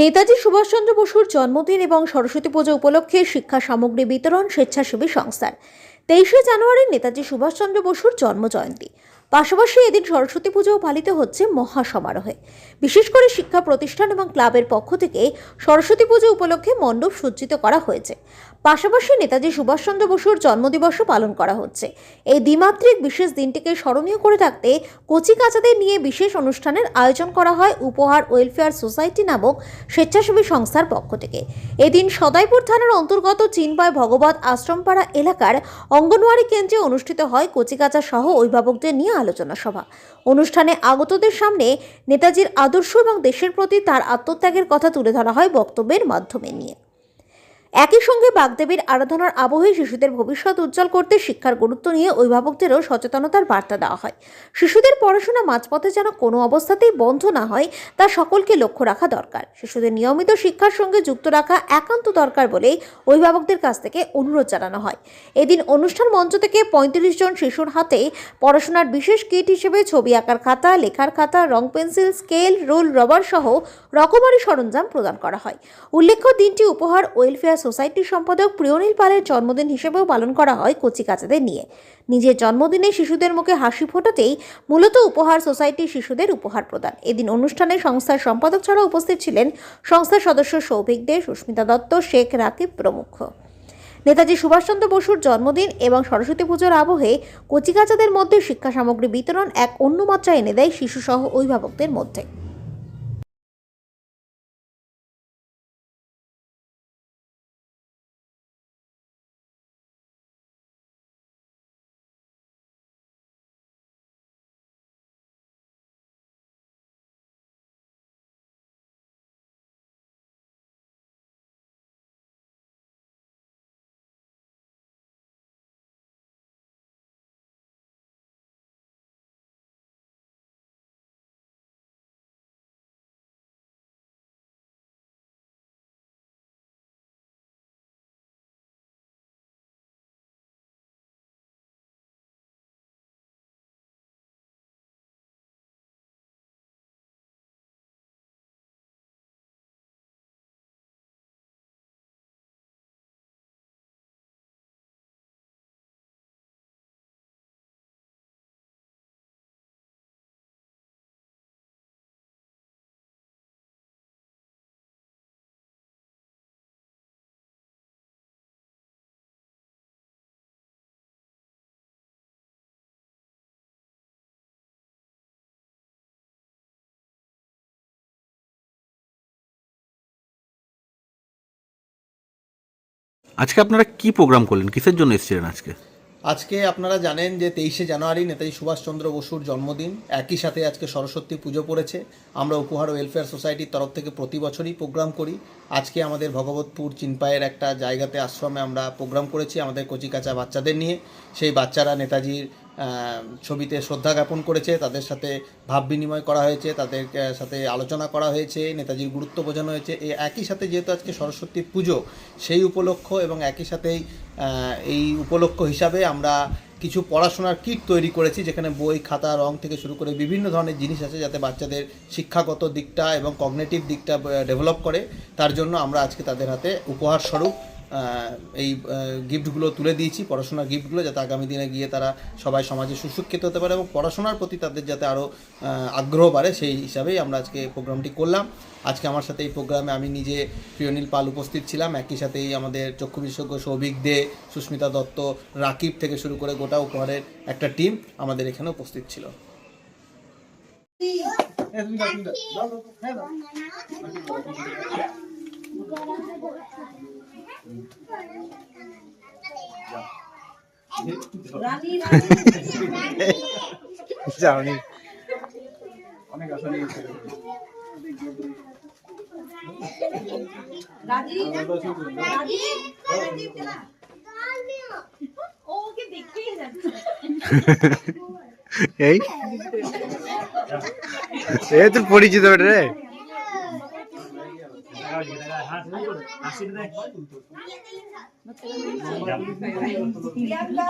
নেতাজি সুভাষচন্দ্র বসুর জন্মদিন এবং সরস্বতী পুজো উপলক্ষে শিক্ষা সামগ্রী বিতরণ স্বেচ্ছাসেবী সংস্থার। তেইশে জানুয়ারি নেতাজি সুভাষচন্দ্র বসুর জন্মজয়ন্তী। পাশাপাশি এদিন সরস্বতী পুজোও পালিত হচ্ছে মহা সমারোহে বিশেষ করে শিক্ষা প্রতিষ্ঠান এবং ক্লাবের পক্ষ থেকে সরস্বতী পুজো উপলক্ষে মণ্ডপ সজ্জিত করা হয়েছে। পাশাপাশি নেতাজি সুভাষচন্দ্র বসুর জন্মদিবসও পালন করা হচ্ছে। এই দ্বিমাত্রিক বিশেষ দিনটিকে স্মরণীয় করে রাখতে কচি কাচাদের নিয়ে বিশেষ অনুষ্ঠানের আয়োজন করা হয় উপহার ওয়েলফেয়ার সোসাইটি নামক স্বেচ্ছাসেবী সংস্থার পক্ষ থেকে। এদিন সদাইপুর থানার অন্তর্গত চিনপায় ভগবত আশ্রমপাড়া এলাকার অঙ্গনওয়াড়ি কেন্দ্রে অনুষ্ঠিত হয় কচিকাচা সহ অভিভাবকদের নিয়ে আলোচনা সভা। অনুষ্ঠানে আগতদের সামনে নেতাজির আদর্শ এবং দেশের প্রতি তার আত্মত্যাগের কথা তুলে ধরা হয় বক্তব্যের মাধ্যমে নিয়ে। একই সঙ্গে বাগদেবীর আরাধনার আবহে শিশুদের ভবিষ্যৎ উজ্জ্বল করতে শিক্ষার গুরুত্ব নিয়ে অভিভাবকদেরও সচেতনতার বার্তা দেওয়া হয়। শিশুদের পড়াশোনা মাঝপথে যেন কোনো অবস্থাতেই বন্ধ না হয়, তা সকলকে লক্ষ্য রাখা দরকার। শিশুদের নিয়মিত শিক্ষার সঙ্গে যুক্ত রাখা একান্ত দরকার বলে অভিভাবকদের কাছ থেকে অনুরোধ জানানো হয়। এদিন অনুষ্ঠান মঞ্চ থেকে পঁয়ত্রিশ জন শিশুর হাতে পড়াশোনার বিশেষ কিট হিসেবে ছবি আঁকার খাতা, লেখার খাতা, রং পেন্সিল, স্কেল, রোল, রবার সহ রকমারি সরঞ্জাম প্রদান করা হয়। উল্লেখ্য, দিনটি উপহার ওয়েলফেয়ার সোসাইটির সম্পাদক প্রিয়নীল পালের জন্মদিন হিসেবেও পালন করা হয় কচিকাচাদের নিয়ে। নিজের জন্মদিনে শিশুদের মুখে হাসি ফোটাতেই মূলত উপহার সোসাইটির শিশুদের উপহার প্রদান। এদিন অনুষ্ঠানে সংস্থার সম্পাদক ছাড়া উপস্থিত ছিলেন সংস্থার সদস্য সৌভিক দে, সুস্মিতা দত্ত, শেখ রাকিব প্রমুখ। নেতাজি সুভাষচন্দ্র বসুর জন্মদিন এবং সরস্বতী পুজোর আবহে কচিকাচাদের মধ্যে শিক্ষা সামগ্রী বিতরণ এক অন্য মাত্রা এনে দেয় শিশুসহ অভিভাবকদের মধ্যে। আজকে আপনারা কি প্রোগ্রাম করলেন? কিসের জন্য এসেছিলেন আজকে? আজকে আপনারা জানেন যে তেইশে জানুয়ারি নেতাজি সুভাষচন্দ্র বসুর জন্মদিন। একই সাথে আজকে সরস্বতী পুজো পড়েছে। আমরা উপহার ওয়েলফেয়ার সোসাইটির তরফ থেকে প্রতি বছরই প্রোগ্রাম করি। আজকে আমাদের ভগবতপুর চিনপায়ের একটা জায়গাতে আশ্রমে আমরা প্রোগ্রাম করেছি, আমাদের কচিকাচা বাচ্চাদের নিয়ে। সেই বাচ্চারা নেতাজির ছবিতে শ্রদ্ধা জ্ঞাপন করেছে, তাদের সাথে ভাব বিনিময় করা হয়েছে, তাদের সাথে আলোচনা করা হয়েছে, নেতাজির গুরুত্ব বোঝানো হয়েছে। এই একই সাথে যেহেতু আজকে সরস্বতী পুজো, সেই উপলক্ষ এবং একই সাথেই এই উপলক্ষ হিসাবে আমরা কিছু পড়াশোনার কিট তৈরি করেছি, যেখানে বই, খাতা, রং থেকে শুরু করে বিভিন্ন ধরনের জিনিস আছে, যাতে বাচ্চাদের শিক্ষাগত দিকটা এবং কগনেটিভ দিকটা ডেভেলপ করে। তার জন্য আমরা আজকে তাদের হাতে উপহার স্বরূপ এই গিফটগুলো তুলে দিয়েছি পড়াশোনার গিফটগুলো যাতে আগামী দিনে গিয়ে তারা সবাই সমাজে সুশিক্ষিত হতে পারে এবং পড়াশোনার প্রতি তাদের যাতে আরও আগ্রহ বাড়ে, সেই হিসাবেই আমরা আজকে প্রোগ্রামটি করলাম। আজকে আমার সাথে এই প্রোগ্রামে আমি নিজে প্রিয়নীল পাল উপস্থিত ছিলাম। একই সাথেই আমাদের চক্ষু বিশেষজ্ঞ সৌভিক দে, সুস্মিতা দত্ত, রাকিব থেকে শুরু করে গোটা উপহারের একটা টিম আমাদের এখানে উপস্থিত ছিল। যাওনি এই? এ তোর পরিচিত রে? যা- Priyanka. Priyanka.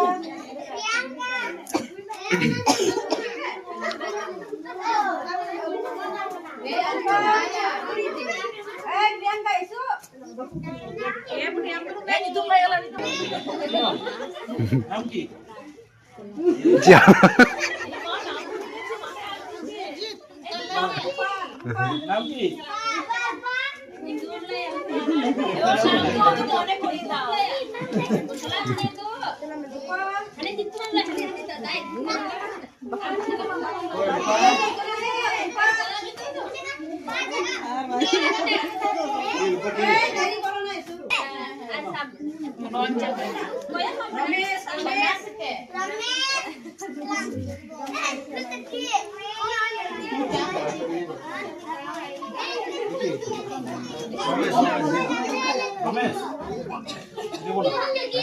Eh Priyanka itu eh Ramesh Ramesh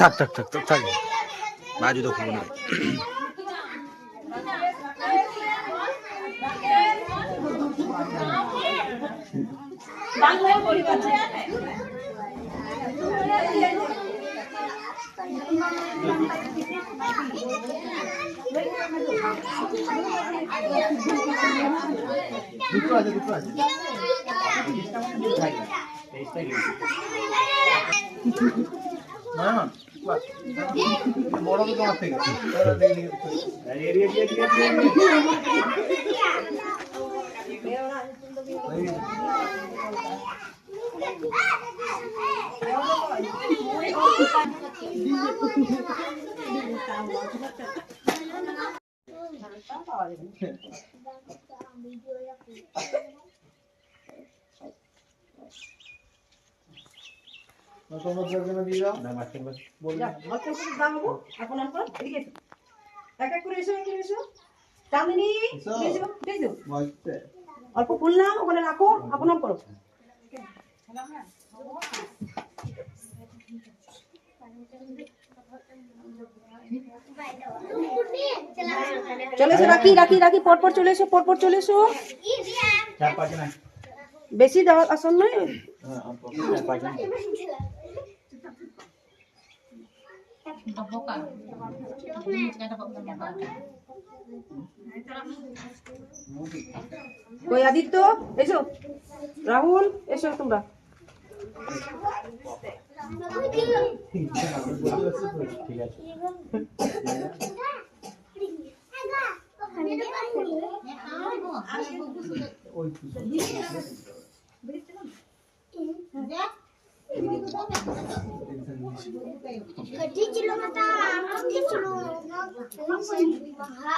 থাক থাক থাক থাক না জুতো খুলবো না না বড় তো তোমার থেকে তোমার জন্য দিয়ে দাও বললাম আপনার পর এদিকে এসো। এক এক করে এসো এক এক করে এসো চাঁদিনী এসো। এসো, এসো। অল্প খুললাম ওখানে রাখো আপনার করো। চলে এসো রাখি রাখি রাখি পরপর চলে এসো পরপর চলে এসো। বেশি দেওয়া আসন নয়। চার পাঁচ না কই আদিত্য এসো রাহুল এসো তোমরা ঠিক আছে ওই ছিল মাতা আমাকে ছিল বাহা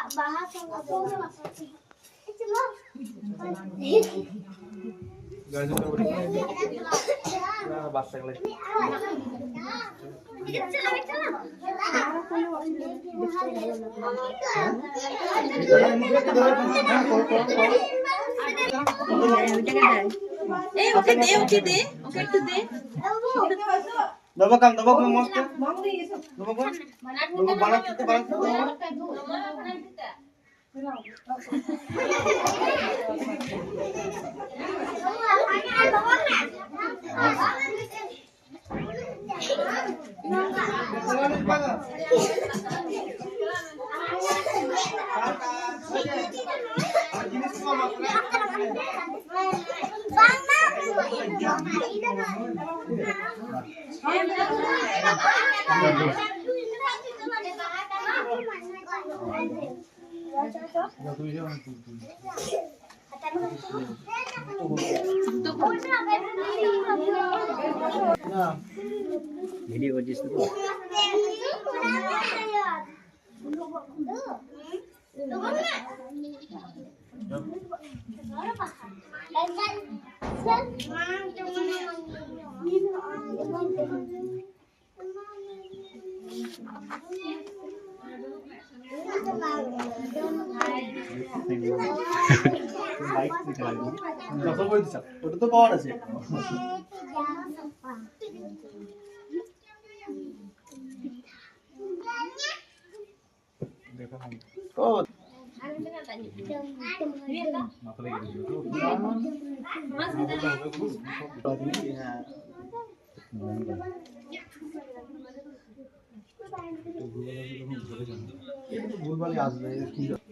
दबा काम दबा काम मस्त दबा काम दबा बाळा किती बाळा Bang, ভিডিও করছিস তো Mas kita ভুলভালে আসবে ঠিক আছে